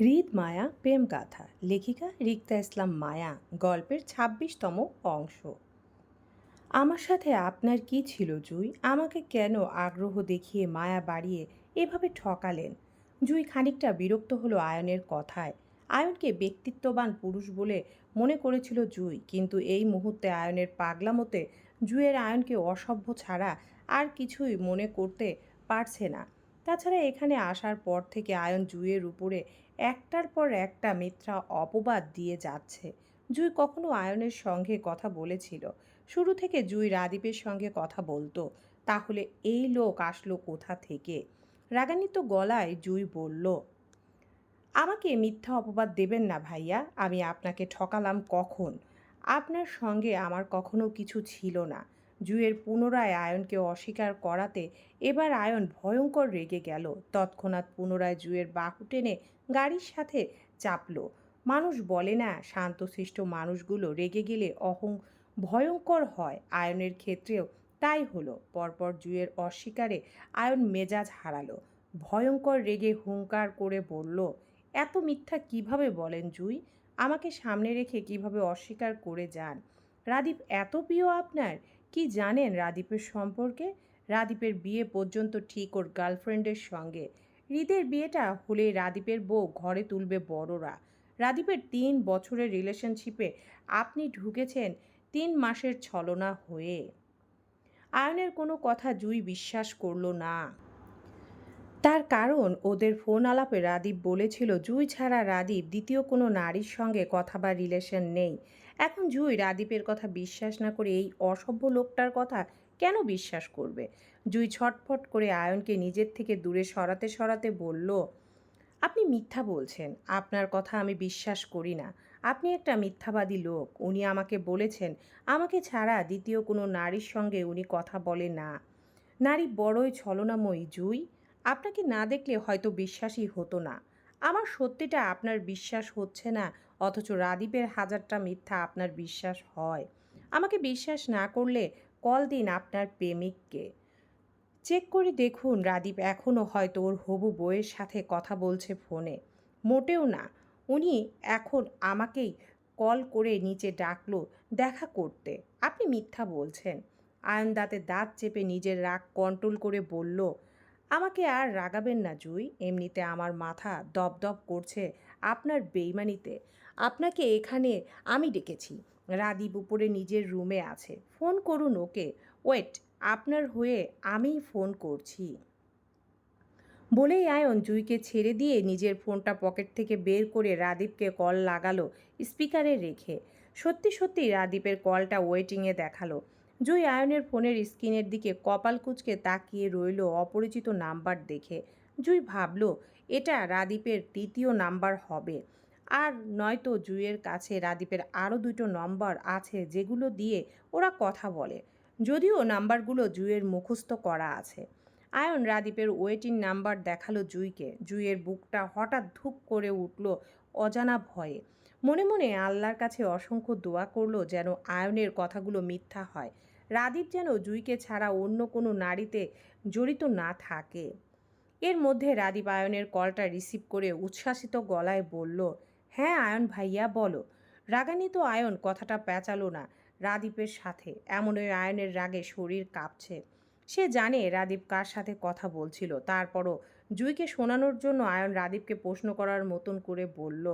হৃদ মায়া প্রেম গাথা। লেখিকা রিক্তা ইসলাম মায়া, গল্পের ছাব্বিশতম অংশ। আমার সাথে আপনার কি ছিল জুই? আমাকে কেন আগ্রহ দেখিয়ে মায়া বাড়িয়ে এভাবে ঠকালেন? জুই খানিকটা বিরক্ত হলো আয়নের কথায়। আয়নকে ব্যক্তিত্ববান পুরুষ বলে মনে করেছিল জুই, কিন্তু এই মুহূর্তে আয়নের পাগলামতে জুয়ের আয়নকে অসভ্য ছাড়া আর কিছুই মনে করতে পারছে না। তাছাড়া এখানে আসার পর থেকে আয়ন জুইয়ের উপরে একটার পর একটা মিথ্যা অপবাদ দিয়ে যাচ্ছে। জুই কখনো আয়নের সঙ্গে কথা বলেছিল। শুরু থেকে জুই রাদীপের সঙ্গে কথা বলতো। তাহলে এই লোক আসলো কোথা থেকে? রাগান্বিত গলায় জুই বলল, আমাকে মিথ্যা অপবাদ দেবেন না ভাইয়া, আমি আপনাকে ঠকালাম কখন? আপনার সঙ্গে আমার কখনো কিছু ছিল না। জুয়ের পুনরায় আয়নকে অস্বীকার করাতে এবার আয়ন ভয়ঙ্কর রেগে গেল। তৎক্ষণাৎ পুনরায় জুয়ের বাহু টেনে গাড়ির সাথে চাপলো। মানুষ বলে না, শান্তশিষ্ট মানুষগুলো রেগে গেলে অহং ভয়ঙ্কর হয়। আয়নের ক্ষেত্রেও তাই হলো। পরপর জুয়ের অস্বীকারে আয়ন মেজাজ হারালো। ভয়ঙ্কর রেগে হুঙ্কার করে বলল, এত মিথ্যা কীভাবে বলেন জুই? আমাকে সামনে রেখে কীভাবে অস্বীকার করে যান? রাদীপ, এত প্রিয় আপনার। কি জানেন রাদীপের সম্পর্কে? রাদীপের বিয়ে পর্যন্ত ঠিক ওর গার্লফ্রেন্ডের সঙ্গে। হৃদের বিয়েটা হলে রাদীপের বউ ঘরে তুলবে বড়রা। রাদীপের তিন বছরের রিলেশনশিপে আপনি ঢুকেছেন তিন মাসের ছলনা হয়ে। আয়নের কোনো কথা জুই বিশ্বাস করল না। তার কারণ ওদের ফোন আলাপে রাদীপ বলেছিল, জুই ছাড়া রাদীপ দ্বিতীয় কোনো নারীর সঙ্গে কথা বা রিলেশন নেই। এখন জুই রাদীপের কথা বিশ্বাস না করে এই অসভ্য লোকটার কথা কেন বিশ্বাস করবে? জুই ছটফট করে আয়নকে নিজের থেকে দূরে সরাতে সরাতে বলল, আপনি মিথ্যা বলছেন। আপনার কথা আমি বিশ্বাস করি না। আপনি একটা মিথ্যাবাদী লোক। উনি আমাকে বলেছেন, আমাকে ছাড়া দ্বিতীয় কোনো নারীর সঙ্গে উনি কথা বলে না। নারী বড়ই ছলনাময়ী জুই। আপনাকে না দেখলে হয়তো বিশ্বাসই হতো না। আমার সত্যিটা আপনার বিশ্বাস হচ্ছে না অথচ রাদীপের হাজারটা মিথ্যা আপনার বিশ্বাস হয়। আমাকে বিশ্বাস না করলে কল দিন আপনার প্রেমিককে। চেক করে দেখুন, রাদীপ এখনও হয়তো ওর হবু বউয়ের সাথে কথা বলছে ফোনে। মোটেও না। উনি এখন আমাকেই কল করে নিচে ডাকলো, দেখা করতে। আপনি মিথ্যা বলছেন। আয়ন দাঁতে দাঁত চেপে নিজের রাগ কন্ট্রোল করে বলল, আমাকে আর রাগাবেন না জুই। এমনিতে আমার মাথা দপদপ করছে আপনার বেইমানিতে। আপনাকে এখানে আমি ডেকেছি। রাদীপ উপরে নিজের রুমে আছে। ফোন করুন ওকে। ওয়েট, আপনার হয়ে আমিই ফোন করছি। বলেই আয়ন জুইকে ছেড়ে দিয়ে নিজের ফোনটা পকেট থেকে বের করে রাদীপকে কল লাগালো স্পিকারে রেখে। সত্যি সত্যি রাদীপের কলটা ওয়েটিংয়ে দেখাল। জুই আয়নের ফোনের স্ক্রিনের দিকে কপাল কুচকে তাকিয়ে রইল অপরিচিত নাম্বার দেখে। জুই ভাবল এটা রাদীপের তৃতীয় নাম্বার হবে। আর নয়তো জুইয়ের কাছে রাদীপের আরও দুটো নম্বর আছে যেগুলো দিয়ে ওরা কথা বলে। যদিও নাম্বারগুলো জুইয়ের মুখস্থ করা আছে। আয়ন রাদীপের ওয়েটিং নাম্বার দেখাল জুইকে। জুইয়ের বুকটা হঠাৎ ধুপ করে উঠল অজানা ভয়ে। মনে মনে আল্লাহর কাছে অসংখ্য দোয়া করল যেন আয়নের কথাগুলো মিথ্যা হয়। রাদীপ যেন জুইকে ছাড়া অন্য কোনো নারীতে জড়িত না থাকে। এর মধ্যে রাদীপ আয়নের কলটা রিসিভ করে উচ্ছ্বাসিত গলায় বলল হ্যাঁ আয়ন ভাইয়া, বলো। রাগান্বিত আয়ন, কথাটা পেঁচালো না রাদীপের সাথে। এমন ওই আয়নের রাগে শরীর কাঁপছে। সে জানে রাদীপ কার সাথে কথা বলছিল। তারপরও জুইকে শোনানোর জন্য আয়ন রাদীপকে প্রশ্ন করার মতন করে বলল,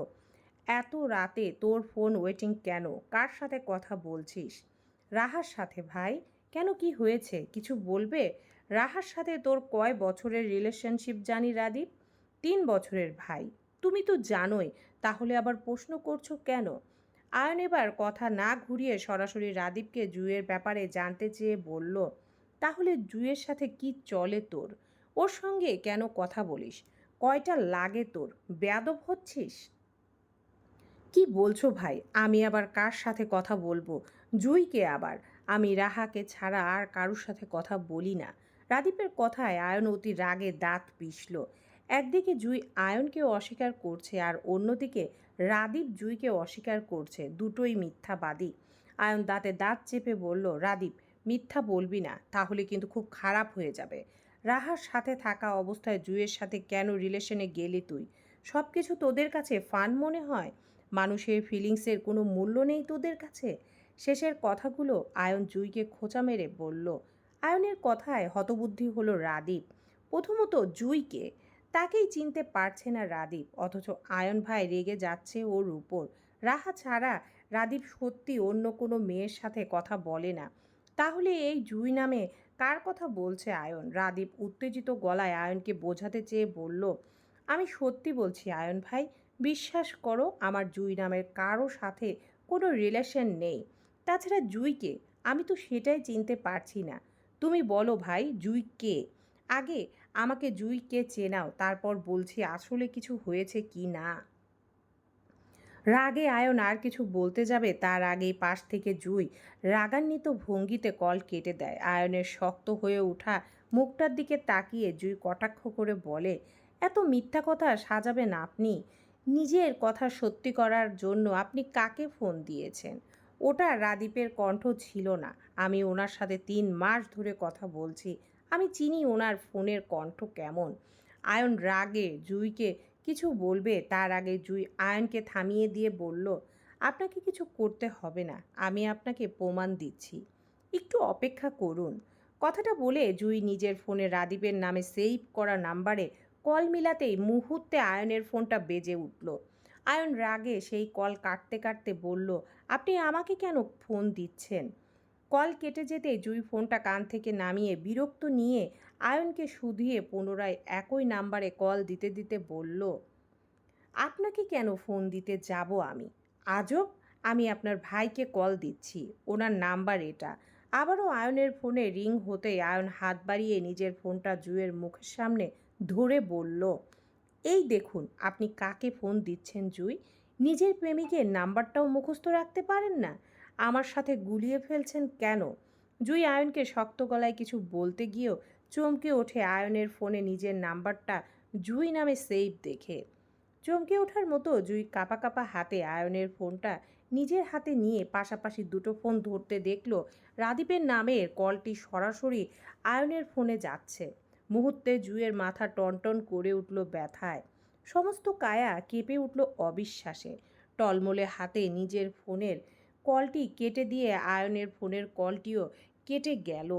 এত রাতে তোর ফোন ওয়েটিং কেন? কার সাথে কথা বলছিস? রাহার সাথে, ভাই। কেন কি হয়েছে? কিছু বলবে? রাহার সাথে তোর কয় বছরের রিলেশনশিপ জানি রাদীপ? তিন বছরের ভাই। তুমি তো জানোই, তাহলে আবার প্রশ্ন করছ কেন? আয়ন এবার কথা না ঘুরিয়ে সরাসরি রাদীপকে জুয়ের ব্যাপারে জানতে চেয়ে বলল, তাহলে জুয়ের সাথে কি চলে তোর? ওর সঙ্গে কেন কথা বলিস? কয়টা লাগে তোর? ব্যাদব হচ্ছিস? কি বলছো ভাই? আমি আবার কার সাথে কথা বলব? জুইকে আবার? আমি রাহাকে ছাড়া আর কারুর সাথে কথা বলি না। রাদীপের কথায় আয়ন অতি রাগে দাঁত পিষল। একদিকে জুই আয়নকে অস্বীকার করছে আর অন্যদিকে রাদীপ জুইকে অস্বীকার করছে। দুটোই মিথ্যাবাদী। আয়ন দাঁতে দাঁত চেপে বলল, রাদীপ, মিথ্যা বলবি না, তাহলে কিন্তু খুব খারাপ হয়ে যাবে। রাহার সাথে থাকা অবস্থায় জুইয়ের সাথে কেন রিলেশনে গেলি তুই? সব কিছু তোদের কাছে ফান মনে হয়? মানুষের ফিলিংসের কোনো মূল্য নেই তোদের কাছে? শেষের কথাগুলো আয়ন জুইকে খোঁচা মেরে বলল আয়নের কথায় হতবুদ্ধি হলো রাদীপ। প্রথমত জুইকে, তাকেই চিনতে পারছে না রাদীপ, অথচ আয়ন ভাই রেগে যাচ্ছে ওর উপর। রাহা ছাড়া রাদীপ সত্যি অন্য কোনো মেয়ের সাথে কথা বলে না। তাহলে এই জুই নামে কার কথা বলছে আয়ন? রাদীপ উত্তেজিত গলায় আয়নকে বোঝাতে চেয়ে বলল, আমি সত্যি বলছি আয়ন ভাই, বিশ্বাস করো আমার জুই নামের কারও সাথে কোনো রিলেশন নেই। তাছাড়া জুইকে আমি তো সেটাই চিনতে পারছি না। তুমি বলো ভাই, জুই কে? আগে আমাকে জুই কে চেনাও, তারপর বলছি আসলে কিছু হয়েছে কি না? রাগে আয়ন আর কিছু বলতে যাবে, তার আগেই পাশ থেকে জুই রাগান্বিত ভঙ্গিতে কল কেটে দেয়। আয়নের শক্ত হয়ে ওঠা মুখটার দিকে তাকিয়ে জুই কটাক্ষ করে বলে, এত মিথ্যা কথা সাজাবেন আপনি? নিজের কথা সত্যি করার জন্য আপনি কাকে ফোন দিয়েছেন? ওটা রাদীপের কণ্ঠ ছিল না। আমি ওনার সাথে তিন মাস ধরে কথা বলছি। আমি চিনি ওনার ফোনের কণ্ঠ কেমন। আয়ন রাগে জুইকে কিছু বলবে, তার আগে জুই আয়নকে থামিয়ে দিয়ে বলল, আপনাকে কিছু করতে হবে না, আমি আপনাকে প্রমাণ দিচ্ছি। একটু অপেক্ষা করুন। কথাটা বলে জুই নিজের ফোনে রাদীপের নামে সেভ করা নাম্বারে কল মিলাতেই মুহূর্তে আয়নের ফোনটা বেজে উঠল। আয়ন রাগে সেই কল কাটতে কাটতে বলল, আপনি আমাকে কেন ফোন দিচ্ছেন? কল কেটে যেতে জুই ফোনটা কান থেকে নামিয়ে বিরক্ত নিয়ে আয়নকে শুধিয়ে পুনরায় একই নাম্বারে কল দিতে দিতে বলল, আপনাকে কেন ফোন দিতে যাব আমি? আজব! আমি আপনার ভাইকে কল দিচ্ছি, ওনার নাম্বার এটা। আবারও আয়নের ফোনে রিং হতে আয়ন হাত বাড়িয়ে নিজের ফোনটা জুয়ের মুখের সামনে ধরে বলল এই দেখুন, আপনি কাকে ফোন দিচ্ছেন জুই? নিজের প্রেমিকের নাম্বারটাও মুখস্থ রাখতে পারেন না? আমার সাথে গুলিয়ে ফেলছেন কেন? জুই আয়নকে শক্ত গলায় কিছু বলতে গিয়েও চমকে ওঠে আয়নের ফোনে নিজের নাম্বারটা জুই নামে সেভ দেখে। চমকে ওঠার মতো জুই কাপা কাপা হাতে আয়নের ফোনটা নিজের হাতে নিয়ে পাশাপাশি দুটো ফোন ধরতে দেখল, রাদীপের নামের কলটি সরাসরি আয়নের ফোনে যাচ্ছে। মুহূর্তে জুয়ের মাথা টনটন করে উঠল ব্যথায়। সমস্ত কায়া কেঁপে উঠল অবিশ্বাসে। টলমলে হাতে নিজের ফোনের কলটি কেটে দিয়ে আয়নের ফোনের কলটিও কেটে গেল।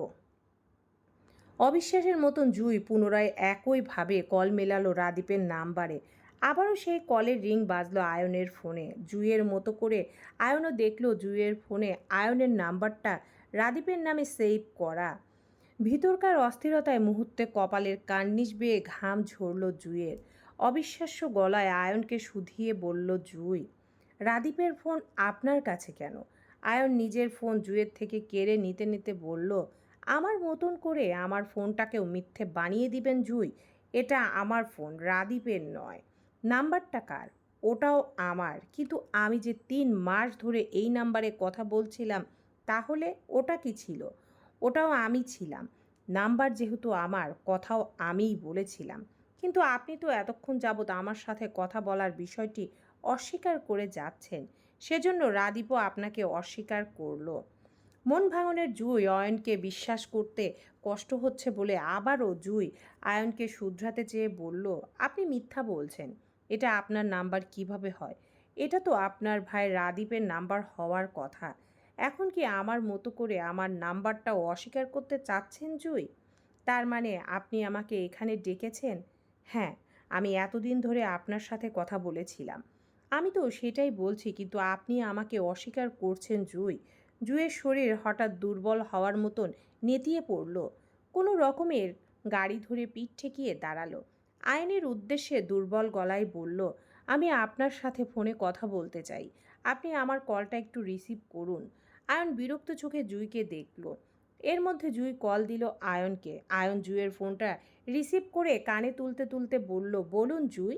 অবিশ্বাসের মতন জুই পুনরায় একইভাবে কল মেলালো রাদীপের নাম্বারে। আবারও সেই কলের রিং বাজলো আয়নের ফোনে। জুইয়ের মতো করে আয়নও দেখল জুইয়ের ফোনে আয়নের নাম্বারটা রাদীপের নামে সেভ করা। ভিতরকার অস্থিরতায় মুহূর্তে কপালের কার্নিশ বেয়ে ঘাম ঝরল জুয়ের অবিশ্বাস্য গলায় আয়নকে শুধিয়ে বলল, জুই, রাদীপের ফোন আপনার কাছে কেন? আয়ন নিজের ফোন জুয়ের থেকে কেড়ে নিতে নিতে বলল, আমার মতন করে আমার ফোনটাকেও মিথ্যে বানিয়ে দিবেন জুই। এটা আমার ফোন, রাদীপের নয়। নাম্বারটা কার? ওটাও আমার। কিন্তু আমি যে তিন মাস ধরে এই নাম্বারে কথা বলছিলাম, তাহলে ওটা কি ছিল? ওটাও আমি ছিলাম। নাম্বার যেহেতু আমার, কথাও আমিই বলেছিলাম। কিন্তু আপনি তো এতক্ষণ যাবৎ আমার সাথে কথা বলার বিষয়টি অস্বীকার করে যাচ্ছেন, সেজন্য রাদীপও আপনাকে অস্বীকার করল। মন ভাঙনের জুই অয়নকে বিশ্বাস করতে কষ্ট হচ্ছে বলে আবারও জুই আয়নকে শুধরাতে চেয়ে বলল, আপনি মিথ্যা বলছেন। এটা আপনার নাম্বার কীভাবে হয়? এটা তো আপনার ভাই রাদীপের নাম্বার হওয়ার কথা। এখন কি আমার মতো করে আমার নাম্বারটাও অস্বীকার করতে চাচ্ছেন জুই? তার মানে আপনি আমাকে এখানে ডেকেছেন? হ্যাঁ আমি এতদিন ধরে আপনার সাথে কথা বলেছিলাম। আমি তো সেটাই বলছি, কিন্তু আপনি আমাকে অস্বীকার করছেন জুই। জুয়ের শরীর হঠাৎ দুর্বল হওয়ার মতন নেতিয়ে পড়ল। কোনো রকমের গাড়ি ধরে পিঠ ঠেকিয়ে দাঁড়াল। আইনের উদ্দেশ্যে দুর্বল গলায় বলল, আমি আপনার সাথে ফোনে কথা বলতে চাই। আপনি আমার কলটা একটু রিসিভ করুন। আয়ন বিরক্ত চোখে জুইকে দেখল। এর মধ্যে জুই কল দিল আয়নকে। আয়ন জুইয়ের ফোনটা রিসিভ করে কানে তুলতে তুলতে বলল, বলুন জুই।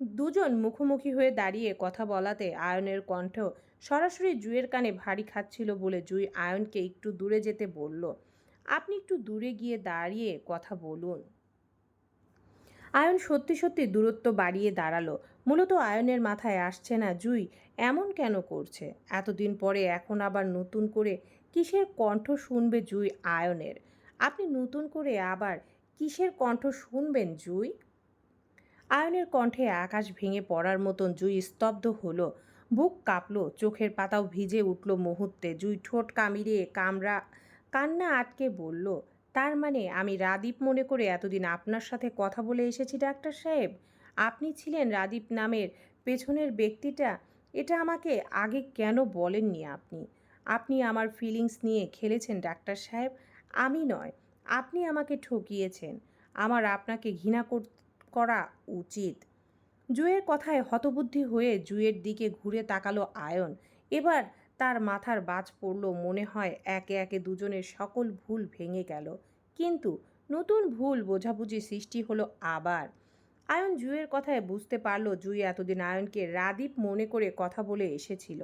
দুজন মুখোমুখি হয়ে দাঁড়িয়ে কথা বলাতে আয়নের কণ্ঠ সরাসরি জুইয়ের কানে ভারী খাচ্ছিল বলে জুই আয়নকে একটু দূরে যেতে বলল, আপনি একটু দূরে গিয়ে দাঁড়িয়ে কথা বলুন। আয়ন সত্যি সত্যি দূরত্ব বাড়িয়ে দাঁড়াল। মূলত আয়নের মাথায় আসছে না জুই এমন কেন করছে? এতদিন পরে এখন আবার নতুন করে কিসের কণ্ঠ শুনবে জুই আয়নের? আপনি নতুন করে আবার কিসের কণ্ঠ শুনবেন জুই? আয়নের কণ্ঠে আকাশ ভেঙে পড়ার মতন জুই স্তব্ধ হলো। বুক কাঁপলো, চোখের পাতাও ভিজে উঠল মুহূর্তে। জুই ঠোঁট কামিয়ে কামড়া, কান্না আটকে বলল, তার মানে আমি রাদীপ মনে করে এতদিন আপনার সাথে কথা বলে এসেছি, ডাক্তার সাহেব? আপনি ছিলেন রাদীপ নামের পেছনের ব্যক্তিটা? এটা আমাকে আগে কেন বলেননি আপনি? আপনি আমার ফিলিংস নিয়ে খেলেছেন, ডাক্তার সাহেব। আমি নয়, আপনি আমাকে ঠকিয়েছেন। আমার আপনাকে ঘৃণা কর- উচিত। জুয়ের কথায় হতবুদ্ধি হয়ে জুয়ের দিকে ঘুরে তাকালো আয়ন। এবার তার মাথার বাজ পড়ল, মনে হয় একে একে দুজনের সকল ভুল ভেঙে গেল। কিন্তু নতুন ভুল বোঝাবুঝি সৃষ্টি হলো আবার। আয়ন জুয়ের কথায় বুঝতে পারল জুই এতদিন আয়নকে রাদীপ মনে করে কথা বলে এসেছিল।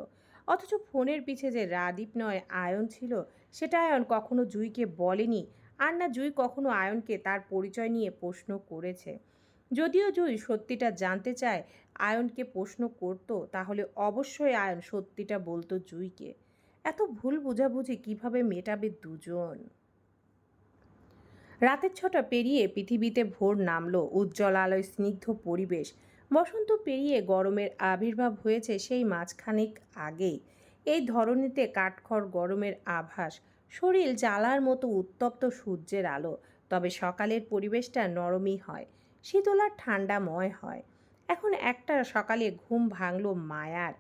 অথচ ফোনের পিছে যে রাদীপ নয়, আয়ন ছিল, সেটা আয়ন কখনো জুইকে বলেনি আর না জুই কখনো আয়নকে তার পরিচয় নিয়ে প্রশ্ন করেছে। যদিও জুই সত্যিটা জানতে চায়, আয়নকে প্রশ্ন করত, তাহলে অবশ্যই আয়ন সত্যিটা বলতো জুইকে। এত ভুল বোঝাবুঝি কীভাবে মেটাবে দুজন? রাতের ছটা পেরিয়ে পৃথিবীতে ভোর নামলো উজ্জ্বল আলোয় স্নিগ্ধ পরিবেশ। বসন্ত পেরিয়ে গরমের আবির্ভাব হয়েছে সেই মাঝখানেক আগেই। এই ধরনীতে কাঠখড় গরমের আভাস, শরীর জ্বালার মতো উত্তপ্ত সূর্যের আলো, তবে সকালের পরিবেশটা নরমই হয় শীতলার ঠান্ডাময় হয়। এখন একটা সকালে ঘুম ভাঙল মায়ার।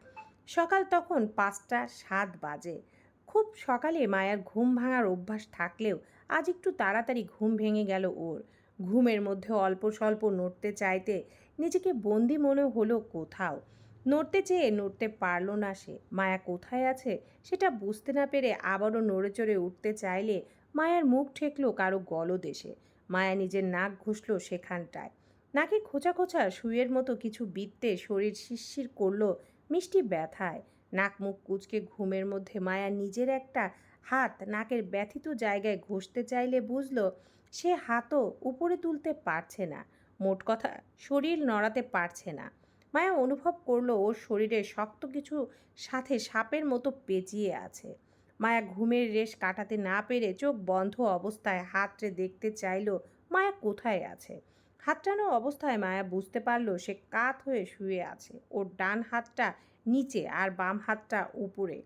সকাল তখন পাঁচটা সাত বাজে। খুব সকালে মায়ার ঘুম ভাঙার অভ্যাস থাকলেও আজ একটু তাড়াতাড়ি ঘুম ভেঙে গেল ওর। ঘুমের মধ্যে অল্প স্বল্প নড়তে চাইতে নিজেকে বন্দি মনে হলো কোথাও। নড়তে চেয়ে নড়তে পারল না সে। মায়া কোথায় আছে সেটা বুঝতে না পেরে আবারও নড়ে চড়ে উঠতে চাইলে মায়ার মুখ ঠেকলো কারও গলদেশে। মায়া নিজের নাক ঘুষল সেখানটায়। নাকে খোঁচা খোঁচা শুয়ের মতো কিছু বিত্তে শরীর শিরশির করল মিষ্টি ব্যথায়। নাক মুখ কুচকে ঘুমের মধ্যে মায়া নিজের একটা হাত নাকের ব্যথিত জায়গায় ঘষতে চাইলে বুঝল, সে হাতও উপরে তুলতে পারছে না। মোট কথা, শরীর নড়াতে পারছে না। মায়া অনুভব করল ওর শরীরে শক্ত কিছু সাথে সাপের মতো পেঁচিয়ে আছে। মায়া ঘুমের রেশ কাটাতে না পেরে চোখ বন্ধ অবস্থায় হাতড়ে দেখতে চাইলো, মায়া কোথায় আছে? হাতটানো অবস্থায় মায়া বুঝতে পারল, সে কাত হয়ে শুয়ে আছে। ওর ডান হাতটা নিচে আর বাম হাতটা উপরে।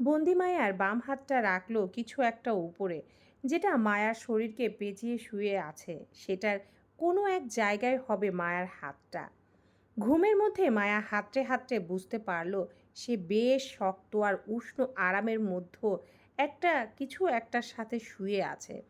বন্দি মায়ার বাম হাতটা রাখল কিছু একটা উপরে, যেটা মায়ার শরীরকে পেঁচিয়ে শুয়ে আছে। সেটার কোনো এক জায়গায় হবে মায়ার হাতটা। ঘুমের মধ্যে মায়া হাতড়ে হাতড়ে বুঝতে পারল, সে বেশ শক্ত আর উষ্ণ আরামের মধ্যে একটা, কিছু একটার সাথে শুয়ে আছে।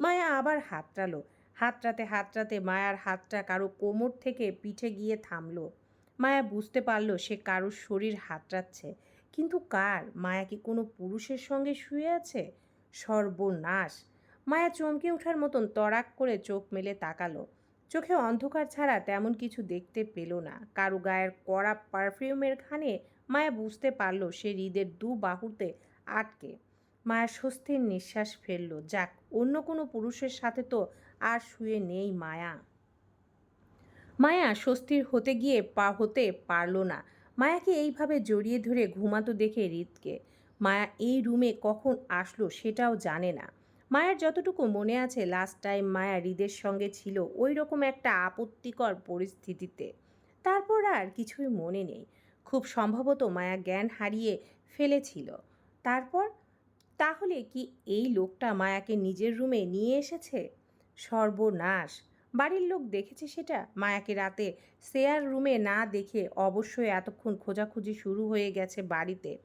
মায়া আবার হাতড়ালো। হাতড়াতে হাতড়াতে মায়ার হাতটা কারও কোমর থেকে পিঠে গিয়ে থামলো। মায়া বুঝতে পারল সে কারোর শরীর হাতড়াচ্ছে। কিন্তু কার? মায়া কি কোনো পুরুষের সঙ্গে শুয়ে আছে? সর্বনাশ। মায়া চমকে ওঠার মতন তড়াক করে চোখ মেলে তাকালো। চোখে অন্ধকার ছাড়া তেমন কিছু দেখতে পেল না। কারও গায়ের কড়া পারফিউমের ঘানে মায়া বুঝতে পারল সে হৃদের দু বাহুতে আটকে। মায়া স্বস্তির নিঃশ্বাস ফেলল। যাক, অন্য কোনো পুরুষের সাথে তো আর শুয়ে নেই মায়া। মায়া স্বস্তির হতে গিয়ে পা হতে পারল না। মায়াকে এইভাবে জড়িয়ে ধরে ঘুমাতো দেখে হৃদকে। মায়া এই রুমে কখন আসলো সেটাও জানে না। মায়ের যতটুকু মনে আছে লাস্ট টাইম মায়া হৃদের সঙ্গে ছিল ওই রকম একটা আপত্তিকর পরিস্থিতিতে। তারপর আর কিছুই মনে নেই। খুব সম্ভবত মায়া জ্ঞান হারিয়ে ফেলেছিল। তারপর, তাহলে কি এই লোকটা মায়াকে নিজের রুমে নিয়ে এসেছে? সর্বনাশ। বাড়ির লোক দেখেছে সেটা? মায়াকে রাতে শেয়ার রুমে না দেখে অবশ্যই এতক্ষণ খোঁজাখুঁজি শুরু হয়ে গেছে বাড়িতে।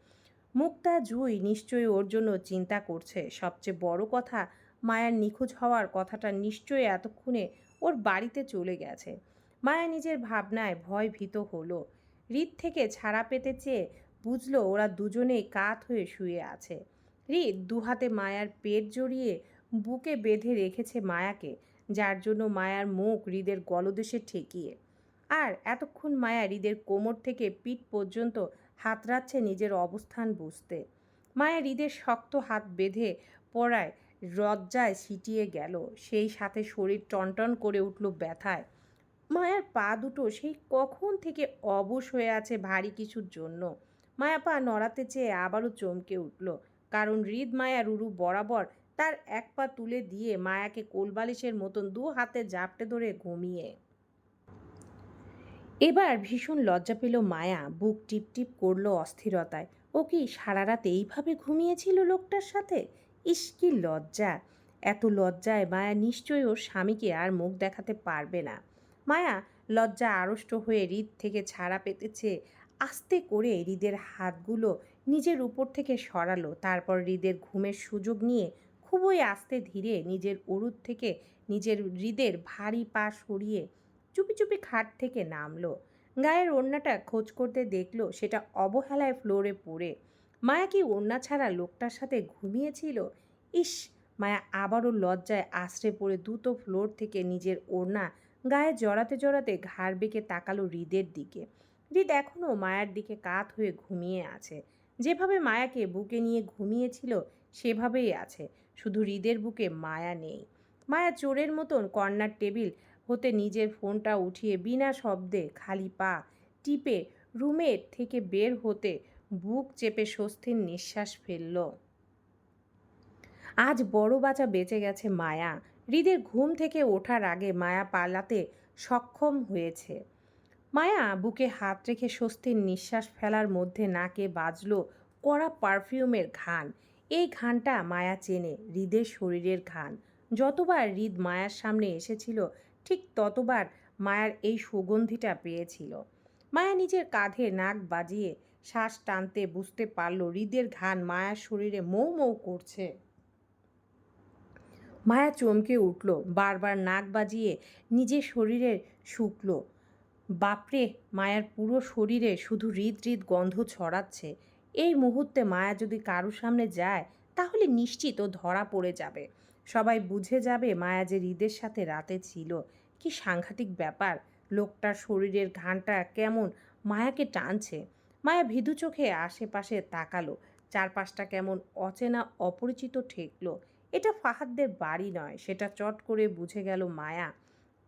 মুক্তা জুই নিশ্চয়ই ওর জন্য চিন্তা করছে। সবচেয়ে বড় কথা, মায়ার নিখোঁজ হওয়ার কথাটা নিশ্চয়ই এতক্ষণে ওর বাড়িতে চলে গেছে। মায়া নিজের ভাবনায় ভয় ভীত হলো। হৃদ থেকে ছাড়া পেতে চেয়ে বুঝলো ওরা দুজনেই কাত হয়ে শুয়ে আছে। হৃদ দুহাতে মায়ার পেট জড়িয়ে বুকে বেঁধে রেখেছে মায়াকে। যার জন্য মায়ার মুখ হৃদের গলদেশে ঠেকিয়ে। আর এতক্ষণ মায়া হৃদের কোমর থেকে পিঠ পর্যন্ত হাতড়াচ্ছে নিজের অবস্থান বুঝতে। মায়া হৃদের শক্ত হাত বেঁধে পড়ায় রজ্জায় ছিটিয়ে গেল। সেই সাথে শরীর টনটন করে উঠল ব্যথায়। মায়ার পা দুটো সেই কখন থেকে অবশ হয়ে আছে ভারী কিছুর জন্য। মায়া পা নড়াতে চেয়ে আবারও চমকে উঠল। কারণ হৃদ মায়া রুরু বরাবর তার এক পা তুলে দিয়ে মায়াকে কোলবালিশের মতন দু হাতে জাপটে ধরে ঘুমিয়ে। এবার ভীষণ লজ্জা পেল মায়া, বুক টিপ টিপ করল অস্থিরতায়। ও কি সারা রাত এইভাবে ঘুমিয়েছিল লোকটার সাথে? ইস, কি লজ্জা। এত লজ্জায় মায়া নিশ্চয়ই ওর স্বামীকে আর মুখ দেখাতে পারবে না। মায়া লজ্জা আড়ষ্ট হয়ে হৃদ থেকে ছাড়া পেতেছে। আস্তে করে হৃদের হাতগুলো নিজের উপর থেকে সরালো। তারপর হৃদের ঘুমের সুযোগ নিয়ে খুবই আস্তে ধীরে নিজের উরুদ থেকে নিজের হৃদের ভারী পা সরিয়ে চুপি চুপি খাট থেকে নামলো। গায়ের ওড়নাটা খোঁজ করতে দেখল সেটা অবহেলায় ফ্লোরে পড়ে। মায়া কি ওড়না ছাড়া লোকটার সাথে ঘুমিয়েছিল? ইস, মায়া আবারও লজ্জায় আশ্রে পড়ে দ্রুত ফ্লোর থেকে নিজের ওড়না গায়ে জড়াতে জড়াতে ঘাড় বেঁকে তাকালো হৃদের দিকে। হৃদ এখনও মায়ার দিকে কাত হয়ে ঘুমিয়ে আছে। যেভাবে মায়াকে বুকে নিয়ে ঘুমিয়েছিল, সেভাবেই আছে। শুধু হৃদের বুকে মায়া নেই। মায়া চোরের মতন কর্নার টেবিল হতে নিজের ফোনটা উঠিয়ে বিনা শব্দে খালি পা টিপে রুমের থেকে বের হতে বুক চেপে স্বস্তির নিঃশ্বাস ফেলল। আজ বড় বাচ্চা বেঁচে গেছে মায়া। হৃদের ঘুম থেকে ওঠার আগে মায়া পালাতে সক্ষম হয়েছে। মায়া বুকে হাত রেখে স্বস্তির নিঃশ্বাস ফেলার মধ্যে নাকে বাজলো কড়া পারফিউমের ঘ্রাণ এই ঘানটা মায়া চেনে, হৃদের শরীরের ঘান। যতবার হৃদ মায়ার সামনে এসেছিল, ঠিক ততবার মায়ার এই সুগন্ধিটা পেয়েছিল। মায়া নিজের কাঁধে নাক বাজিয়ে শ্বাস টানতে বুঝতে পারল, হৃদের ঘান মায়ার শরীরে মৌ মৌ করছে। মায়া চমকে উঠল, বারবার নাক বাজিয়ে নিজের শরীরের শুকলো। বাপরে, মায়ার পুরো শরীরে শুধু হৃদ হৃদ গন্ধ ছড়াচ্ছে। এই মুহূর্তে মায়া যদি কারও সামনে যায়, তাহলে নিশ্চিত ও ধরা পড়ে যাবে। সবাই বুঝে যাবে মায়া যে হৃদের সাথে রাতে ছিল। কি সাংঘাতিক ব্যাপার, লোকটার শরীরের ঘানটা কেমন মায়াকে টানছে। মায়া ভিদু চোখে আশেপাশে তাকালো, চারপাশটা কেমন অচেনা অপরিচিত ঠেকলো। এটা ফাহাদদের বাড়ি নয়, সেটা চট করে বুঝে গেল মায়া।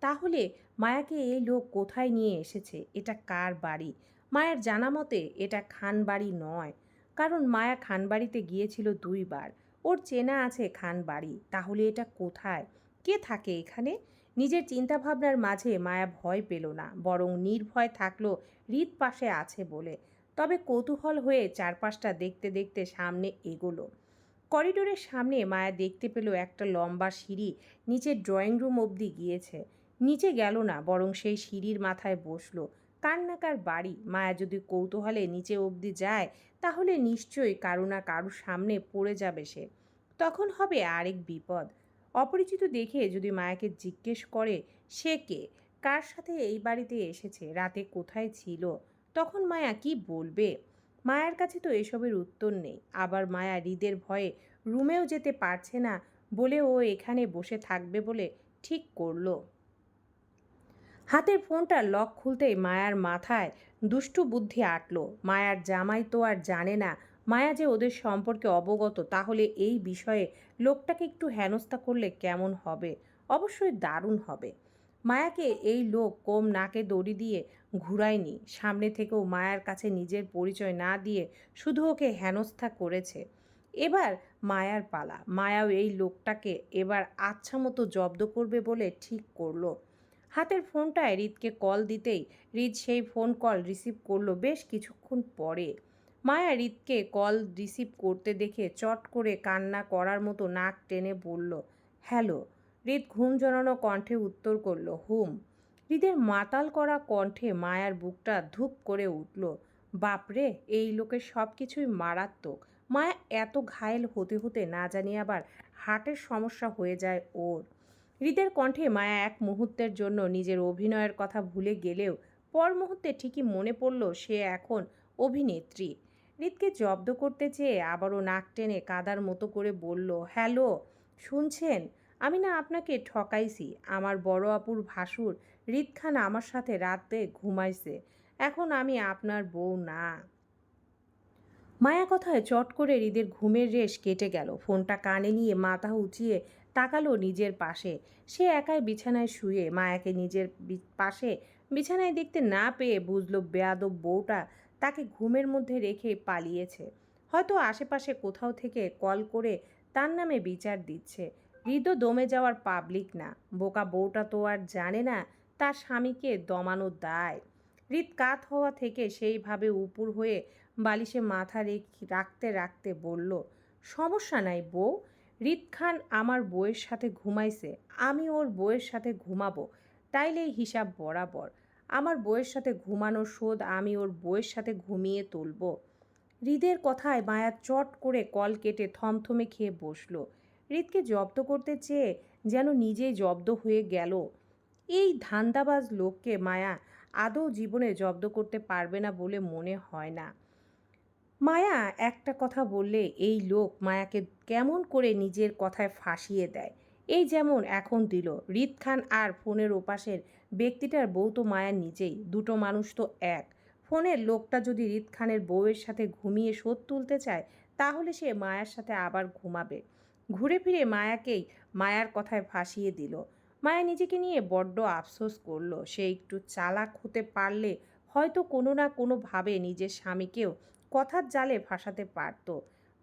তাহলে মায়াকে এই লোক কোথায় নিয়ে এসেছে? এটা কার বাড়ি? মায়ের জানা মতে এটা খানবাড়ি নয়। কারণ মায়া খানবাড়িতে গিয়েছিল দুইবার। ওর চেনা আছে খানবাড়ি। তাহলে এটা কোথায়? কে থাকে এখানে? নিজের চিন্তাভাবনার মাঝে মায়া ভয় পেল না, বরং নির্ভয় থাকল হৃদ পাশে আছে বলে। তবে কৌতূহল হয়ে চারপাশটা দেখতে দেখতে সামনে এগোলো। করিডোরের সামনে মায়া দেখতে পেল একটা লম্বা সিঁড়ি নিচের ড্রয়িং রুম অবধি গিয়েছে। নিচে গেল না, বরং সেই সিঁড়ির মাথায় বসল। কার না কার বাড়ি। মায়া যদি কৌতূহলে নিচে অবধি যায়, তাহলে নিশ্চয়ই কারও না কারোর সামনে পড়ে যাবে সে। তখন হবে আরেক বিপদ। অপরিচিত দেখে যদি মায়াকে জিজ্ঞেস করে, সে কে? কার সাথে এই বাড়িতে এসেছে? রাতে কোথায় ছিল? তখন মায়া কি বলবে? মায়ার কাছে তো এসবের উত্তর নেই। আবার মায়া হৃদের ভয়ে রুমেও যেতে পারছে না বলে ও এখানে বসে থাকবে বলে ঠিক করল। হাতের ফোনটা লক খুলতেই মায়ার মাথায় দুষ্টু বুদ্ধি আটলো। মায়ার জামাই তো আর জানে না, মায়া যে ওদের সম্পর্কে অবগত, তাহলে এই বিষয়ে লোকটাকে একটু হেনস্থা করলে কেমন হবে? অবশ্যই দারুণ হবে। মায়াকে এই লোক কম নাকে দড়ি দিয়ে ঘুরায়নি। সামনে থেকেও মায়ার কাছে নিজের পরিচয় না দিয়ে শুধু ওকে হেনস্থা করেছে। এবার মায়ার পালা। মায়াও এই লোকটাকে এবার আচ্ছা মতো জব্দ করবে বলে ঠিক করল। হাতের ফোনটায় রিতকে কল দিতেই রিত সেই ফোন কল রিসিভ করল বেশ কিছুক্ষণ পরে। মায়া রিতকে কল রিসিভ করতে দেখে চট করে কান্না করার মতো নাক টেনে বলল, হ্যালো। রিত ঘুম জড়ানো কণ্ঠে উত্তর করল, হুম। হৃদের মাতাল করা কণ্ঠে মায়ার বুকটা ধূপ করে উঠল, বাপরে, এই লোকের সব কিছুই মারাত্মক। মায়া এত ঘায়েল হতে হতে না জানি আবার হার্টের সমস্যা হয়ে যায় ওর। হৃদের কণ্ঠে মায়া এক মুহূর্তের জন্য নিজের অভিনয়ের কথা ভুলে গেলেও পর মুহূর্তে ঠিকই মনে পড়ল সে এখন অভিনেত্রী। হৃদকে জব্দ করতে চেয়ে আবারও নাক টেনে কাদার মতো করে বলল, হ্যালো, শুনছেন? আমি না আপনাকে ঠকাইছি। আমার বড় আপুর ভাসুর হৃদ খান আমার সাথে রাতে ঘুমাইছে। এখন আমি আপনার বউ না। মায়া কথায় চট করে হৃদের ঘুমের রেশ কেটে গেল। ফোনটা কানে নিয়ে মাথা উঁচিয়ে তাকালো নিজের পাশে। সে একাই বিছানায় শুয়ে মায়াকে নিজের পাশে বিছানায় দেখতে না পেয়ে বুঝলো বেয়াদব বউটা তাকে ঘুমের মধ্যে রেখে পালিয়েছে। হয়তো আশেপাশে কোথাও থেকে কল করে তার নামে বিচার দিচ্ছে। হৃদ দমে যাওয়ার পাবলিক না। বোকা বউটা তো আর জানে না তার স্বামীকে দমানো দায়। হৃদ কাত হওয়া থেকে সেইভাবে উপুর হয়ে বালিশে মাথা রেখে রাখতে রাখতে বলল, সমস্যা নাই বউ হৃদ খান আমার বউয়ের সাথে ঘুমাইছে, আমি ওর বউয়ের সাথে ঘুমাবো তাইলে হিসাব বরাবর। আমার বউয়ের সাথে ঘুমানোর শোধ আমি ওর বউয়ের সাথে ঘুমিয়ে তুলব। হৃদের কথায় মায়া চট করে কল কেটে থমথমে খেয়ে বসল। হৃদকে জব্দ করতে চেয়ে যেন নিজেই জব্দ হয়ে গেল। এই ধান্দাবাজ লোককে মায়া আদৌ জীবনে জব্দ করতে পারবে না বলে মনে হয় না। মায়া একটা কথা বললে এই লোক মায়াকে কেমন করে নিজের কথায় ফাঁসিয়ে দেয়? এই যেমন এখন দিল। রিত খান আর ফোনের ওপাশের ব্যক্তিটার বউ তো মায়া নিজেই, দুটো মানুষ তো এক। ফোনের লোকটা যদি রিত খানের বউয়ের সাথে ঘুমিয়ে শোধ তুলতে চায়, তাহলে সে মায়ার সাথে আবার ঘুমাবে। ঘুরে ফিরে মায়াকেই মায়ার কথায় ফাঁসিয়ে দিল। মায়া নিজেকে নিয়ে বড্ড আফসোস করল। সে একটু চালাক হতে পারলে হয়তো কোনো না কোনোভাবে নিজের স্বামীকেও কথার জালে ফাঁসাতে পারত।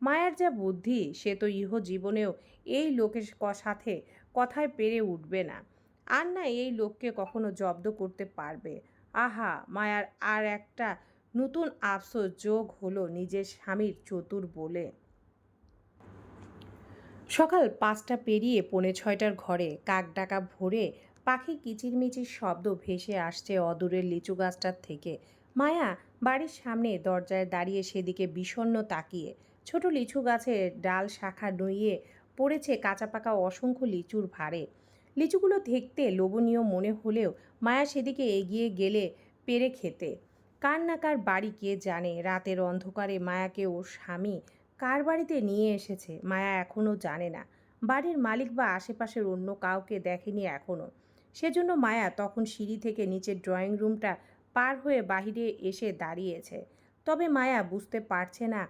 মায়ের যা বুদ্ধি, সে তো ইহ জীবনেও এই লোকের সাথে কথায় পেরে উঠবে না। আর না এই লোককে কখনো জব্দ করতে পারবে। আহা, মায়ার আর একটা নতুন আফসোস যোগ হলো নিজের স্বামীর চতুর বলে। সকাল পাঁচটা পেরিয়ে পৌনে ছয়টার ঘরে কাক ডাকা ভোরে পাখি কিচিরমিচির শব্দ ভেসে আসছে অদূরের লিচু গাছটার থেকে। মায়া বাড়ির সামনে দরজায় দাঁড়িয়ে সেদিকে বিষণ্ণ তাকিয়ে ছোট লিচু গাছের ডাল শাখা নুইয়ে পড়েছে কাঁচা পাকা অসংখ্য লিচুর ভারে লিচুগুলো দেখতে লোভনীয় মনে হলেও মায়া সেদিকে এগিয়ে গেলে পেরে খেতে। কার না কার বাড়ি কে জানে, রাতের অন্ধকারে মায়াকে ওর স্বামী কার বাড়িতে নিয়ে এসেছে মায়া এখনও জানে না। বাড়ির মালিক বা আশেপাশের অন্য কাউকে দেখেনি এখনও সেজন্য মায়া তখন সিঁড়ি থেকে নিচের ড্রয়িং রুমটা পার হয়ে বাহিরে এসে দাঁড়িয়েছে। তবে মায়া বুঝতে পারছে না,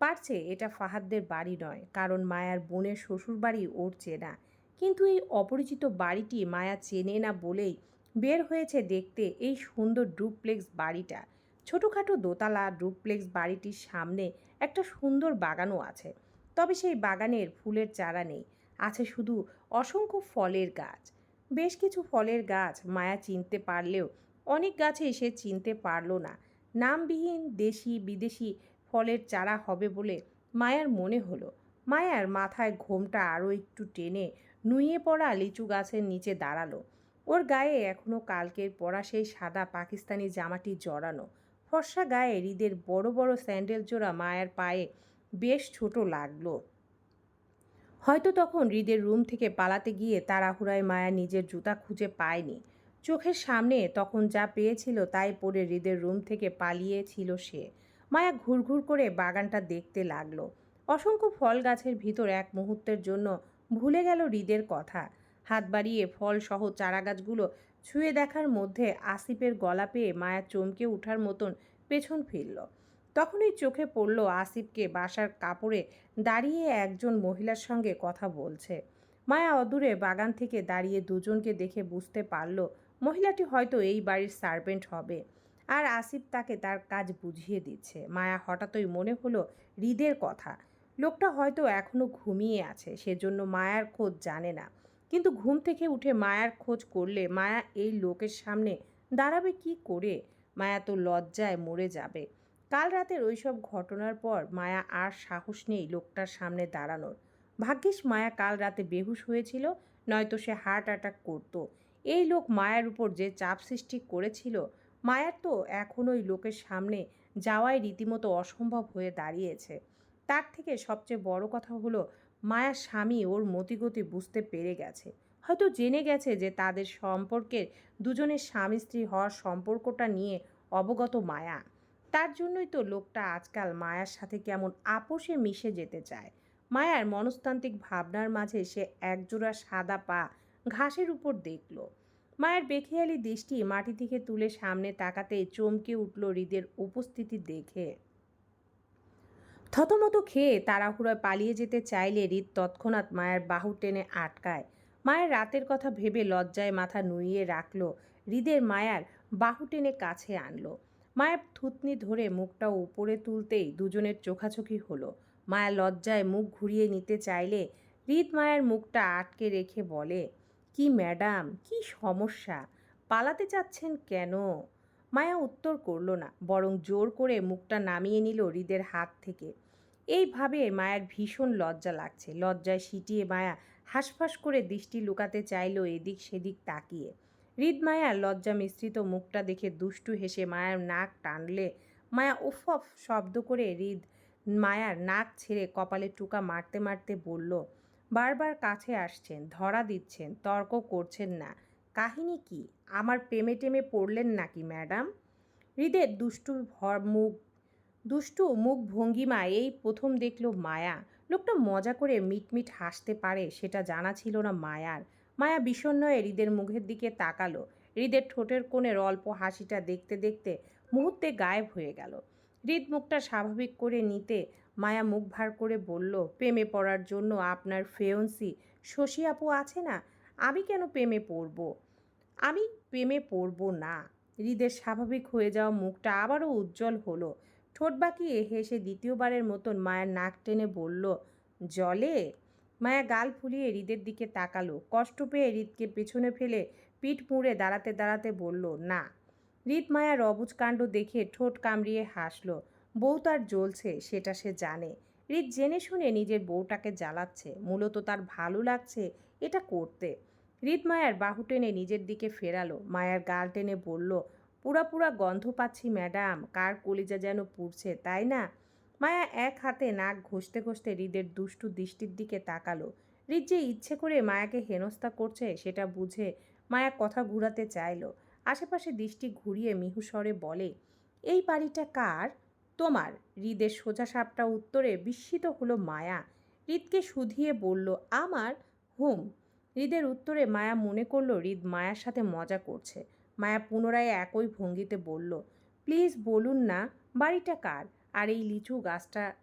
পারছে এটা ফাহাদদের বাড়ি নয়, কারণ মায়ার বোনের শ্বশুর বাড়ি ওর চেনা। কিন্তু এই অপরিচিত বাড়িটি মায়া চেনে না বলেই বের হয়েছে দেখতে এই সুন্দর ডুপ্লেক্স বাড়িটা। ছোটোখাটো দোতলা ডুপ্লেক্স বাড়িটির সামনে একটা সুন্দর বাগানও আছে, তবে সেই বাগানের ফুলের চারা নেই, আছে শুধু অসংখ্য ফলের গাছ। বেশ কিছু ফলের গাছ মায়া চিনতে পারলেও অনেক গাছে সে চিনতে পারল না। নামবিহীন দেশি বিদেশি ফলের চারা হবে বলে মায়ার মনে হলো। মায়ার মাথায় ঘোমটা আরও একটু টেনে নুয়ে পড়া লিচু গাছের নিচে দাঁড়াল। ওর গায়ে এখনও কালকের পরা সেই সাদা পাকিস্তানি জামাটি জড়ানো। ফর্সা গায়ে হৃদের বড় বড় স্যান্ডেল জোড়া মায়ের পায়ে বেশ ছোট লাগল। হয়তো তখন হৃদের রুম থেকে পালাতে গিয়ে তাড়াহুড়ায় মায়া নিজের জুতা খুঁজে পায়নি। চোখের সামনে তখন যা পেয়েছিল তাই পরে হৃদের রুম থেকে পালিয়েছিল সে। মায়া ঘুরঘুর করে বাগানটা দেখতে লাগল। অসংখ্য ফল গাছের ভিতর এক মুহূর্তের জন্য ভুলে গেল হৃদের কথা। হাত বাড়িয়ে ফলসহ চারাগাছগুলো ছুঁয়ে দেখার মধ্যে আসিফের গলা পেয়ে মায়া চমকে ওঠার মতন পেছন ফিরল। তখনই চোখে পড়ল আসিফকে বাসার কাপড়ে দাঁড়িয়ে একজন মহিলার সঙ্গে কথা বলছে। মায়া অদূরে বাগান থেকে দাঁড়িয়ে দুজনকে দেখে বুঝতে পারল মহিলাটি হয়তো এই বাড়ির সার্ভেন্ট হবে। আর আসিফ তাকে তার কাজ বুঝিয়ে দিচ্ছে। মায়া হঠাৎই মনে হলো হৃদের কথা। লোকটা হয়তো এখনও ঘুমিয়ে আছে, সেজন্য মায়ার খোঁজ জানে না। কিন্তু ঘুম থেকে উঠে মায়ার খোঁজ করলে মায়া এই লোকের সামনে দাঁড়াবে কি করে? মায়া তো লজ্জায় মরে যাবে। কাল রাতের ওইসব ঘটনার পর মায়া আর সাহস নেই লোকটার সামনে দাঁড়ানোর। ভাগ্যিস মায়া কাল রাতে বেহুশ হয়েছিল, নয়তো সে হার্ট অ্যাটাক করত। এই লোক মায়ার উপর যে চাপ সৃষ্টি করেছিল, মায়ার তো এখন ওই লোকের সামনে যাওয়াই রীতিমতো অসম্ভব হয়ে দাঁড়িয়েছে। তার থেকে সবচেয়ে বড় কথা হলো, মায়ার স্বামী ওর মতিগতি বুঝতে পেরে গেছে। হয়তো জেনে গেছে যে তাদের সম্পর্কের দুজনের স্বামী স্ত্রী হওয়ার সম্পর্কটা নিয়ে অবগত মায়া। তার জন্যই তো লোকটা আজকাল মায়ার সাথে কেমন আপোষে মিশে যেতে চায়। মায়ার মনস্তান্ত্রিক ভাবনার মাঝে সে একজোড়া সাদা পা ঘাসের উপর দেখল। মায়ের বেখেয়ালি দৃষ্টি মাটি থেকে তুলে সামনে তাকাতে চমকে উঠল হৃদের উপস্থিতি দেখে। থতমত খেয়ে তাড়াহুড়োয় পালিয়ে যেতে চাইলে হৃদ তৎক্ষণাৎ মায়ের বাহু টেনে আটকায়। মায়ের রাতের কথা ভেবে লজ্জায় মাথা নুইয়ে রাখল। হৃদের মায়ার বাহু টেনে কাছে আনলো। মায়ের থুতনি ধরে মুখটা উপরে তুলতেই দুজনের চোখাচোখি হলো। মায়া লজ্জায় মুখ ঘুরিয়ে নিতে চাইলে হৃদ মায়ের মুখটা আটকে রেখে বলে কি ম্যাডাম? কি সমস্যা? পালাতে চাচ্ছেন কেন? মায়া উত্তর করল না, বরং জোর করে মুখটা নামিয়ে নিল হৃদের হাত থেকে। এইভাবে মায়ার ভীষণ লজ্জা লাগছে। লজ্জায় সিটিয়ে মায়া হাঁসফাঁস করে দৃষ্টি লুকাতে চাইল এদিক সেদিক তাকিয়ে। হৃদ মায়ার লজ্জা মিশ্রিত মুখটা দেখে দুষ্টু হেসে মায়ার নাক টানলে, মায়া উফ শব্দ করে হৃদ মায়ার নাক ছেড়ে কপালে টুকা মারতে মারতে বলল বারবার কাছে আসছেন, ধরা দিচ্ছেন, তর্ক করছেন না। কাহিনী কি? আমার প্রেমে টেমে পড়লেন নাকি, ম্যাডাম? হৃদের দুষ্টু ভর মুখ, দুষ্টু মুখ ভঙ্গিমা এই প্রথম দেখল মায়া। লোকটা মজা করে মিটমিট হাসতে পারে, সেটা জানা ছিল না মায়ার। মায়া বিষণ্ণ হয়ে হৃদের মুখের দিকে তাকালো। হৃদের ঠোঁটের কোণের অল্প হাসিটা দেখতে দেখতে মুহূর্তে গায়েব হয়ে গেল। হৃদ মুখটা স্বাভাবিক করে নিতে মায়া মুখ ভার করে বলল, প্রেমে পড়ার জন্য আপনার ফেয়ন্সি? শশী আপু আছে না? আমি কেন প্রেমে পড়ব? আমি প্রেমে পড়ব না। হৃদের স্বাভাবিক হয়ে যাওয়া মুখটা আবারও উজ্জ্বল হলো। ঠোঁট বাঁকিয়ে হেসে দ্বিতীয়বারের মতন মায়ের নাক টেনে বলল, জলে? মায়া গাল ফুলিয়ে হৃদের দিকে তাকালো। কষ্ট পেয়ে হৃদকে পেছনে ফেলে পিঠ মুড়ে দাঁড়াতে দাঁড়াতে বলল, না। হৃদ মায়ার অবুজ কাণ্ড দেখে ঠোঁট কামড়িয়ে হাসলো। বউ তার জ্বলছে, সেটা সে জানে। হৃদ জেনে শুনে নিজের বউটাকে জ্বালাচ্ছে, মূলত তার ভালো লাগছে এটা করতে। হৃদ মায়ার বাহু টেনে নিজের দিকে ফেরালো। মায়ার গাল টেনে বলল, পুরা পুরা গন্ধ পাচ্ছি, ম্যাডাম। কার কলিজা যেন পুড়ছে, তাই না? মায়া এক হাতে নাক ঘষতে ঘষতে হৃদের দুষ্টু দৃষ্টির দিকে তাকালো। হৃদ যে ইচ্ছে করে মায়াকে হেনস্থা করছে, সেটা বুঝে মায়া কথা ঘুরাতে চাইল। আশেপাশে দৃষ্টি ঘুরিয়ে মিহুস্বরে বলে, এই বাড়িটা কার? তোমার। হৃদের সোজা সাপটা উত্তরে বিস্মিত হলো মায়া। হৃদকে শুধিয়ে বলল, আমার? হুম। হৃদের উত্তরে মায়া মনে করল, হৃদ মায়ার সাথে মজা করছে। মায়া পুনরায় একই ভঙ্গিতে বলল, প্লিজ বলুন না, বাড়িটা কার? আর এই লিচু গাছটা,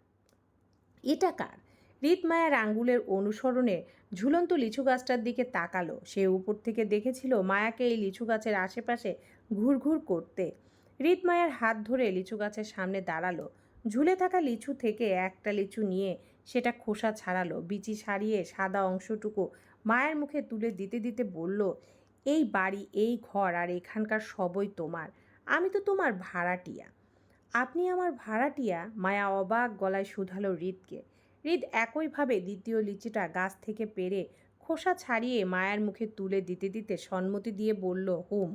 এটা কার? হৃদ মায়ার আঙ্গুলের অনুসরণে ঝুলন্ত লিচু গাছটার দিকে তাকালো। সে উপর থেকে দেখেছিল মায়াকে এই লিচু গাছের আশেপাশে ঘুরঘুর করতে। হৃদ মায়ার হাত ধরে লিচু গাছের সামনে দাঁড়াল। ঝুলে থাকা লিচু থেকে একটা লিচু নিয়ে সেটা খোসা ছাড়ালো। বিচি সারিয়ে সাদা অংশটুকু মায়ের মুখে তুলে দিতে দিতে বলল, এই বাড়ি, এই ঘর আর এখানকার সবই তোমার। আমি তো তোমার ভাড়াটিয়া। আপনি আমার ভাড়াটিয়া? মায়া অবাক গলায় শুধালো হৃদকে। হৃদ একইভাবে দ্বিতীয় লিচিটা গাছ থেকে পেরে খোসা ছাড়িয়ে মায়ার মুখে তুলে দিতে দিতে সম্মতি দিয়ে বলল, হুম।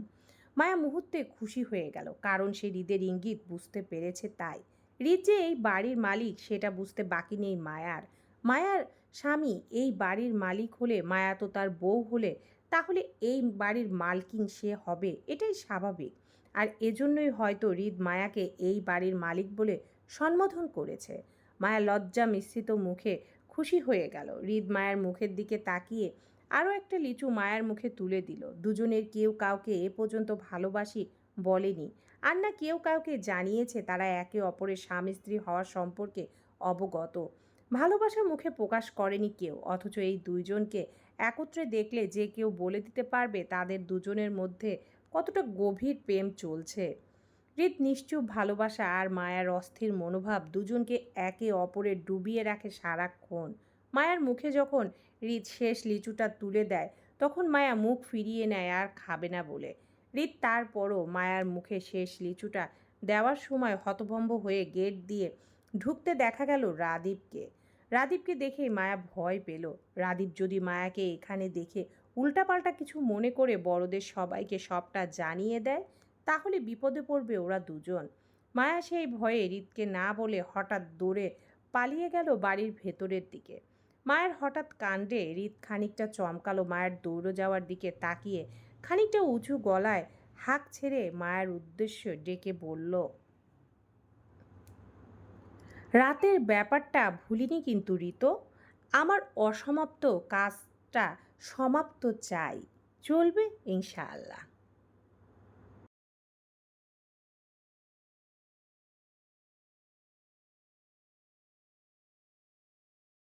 মায়া মুহূর্তে খুশি হয়ে গেল, কারণ সে হৃদের ইঙ্গিত বুঝতে পেরেছে তাই। হৃদ যে এই বাড়ির মালিক, সেটা বুঝতে বাকি নেই মায়ার। মায়ার স্বামী এই বাড়ির মালিক হলে, মায়া তো তার বউ হলে, তাহলে এই বাড়ির মালকিন সে হবে, এটাই স্বাভাবিক। আর এজন্যই হয়তো হৃদ মায়াকে এই বাড়ির মালিক বলে সম্বোধন করেছে। মায়া লজ্জা মিশ্রিত মুখে খুশি হয়ে গেল। হৃদ মায়ের মুখের দিকে তাকিয়ে আরও একটা লিচু মায়ের মুখে তুলে দিল। দুজনের কেউ কাউকে এ পর্যন্ত ভালোবাসি বলেনি। আর না কেউ কাউকে জানিয়েছে তারা একে অপরের স্বামী স্ত্রী হওয়ার সম্পর্কে অবগত। ভালোবাসা মুখে প্রকাশ করেনি কেউ, অথচ এই দুইজনকে একত্রে দেখলে যে কেউ বলে দিতে পারবে তাদের দুজনের মধ্যে কতটা গভীর প্রেম চলছে। হৃদ নিশ্চুপ ভালোবাসা আর মায়ার অস্থির মনোভাব দুজনকে একে অপরে ডুবিয়ে রাখে সারাক্ষণ। মায়ার মুখে যখন হৃদ শেষ লিচুটা তুলে দেয়। তখন মায়া মুখ ফিরিয়ে নেয় আর খাবে না বলে। হৃদ তারপরও মায়ার মুখে শেষ লিচুটা দেওয়ার সময় হতভম্ব হয়ে গেট দিয়ে ঢুকতে দেখা গেল রাদীপকে। রাদীপকে দেখেই মায়া ভয় পেল। রাদীপ যদি মায়াকে এখানে দেখে উল্টাপাল্টা কিছু মনে করে বড়দের সবাইকে সবটা জানিয়ে দেয়, তাহলে বিপদে পড়বে ওরা দুজন। মায়া সেই ভয়ে হৃদকে না বলে হঠাৎ দৌড়ে পালিয়ে গেল বাড়ির ভেতরের দিকে। মায়ের হঠাৎ কাণ্ডে হৃদ খানিকটা চমকালো। মায়ের দৌড়ে যাওয়ার দিকে তাকিয়ে খানিকটা উঁচু গলায় হাঁক ছেড়ে মায়ের উদ্দেশ্য ডেকে বলল, রাতের ব্যাপারটা ভুলিনি কিন্তু ঋতো। আমার অসমাপ্ত কাজটা সমাপ্ত চাই। চলবে ইনশাআল্লাহ।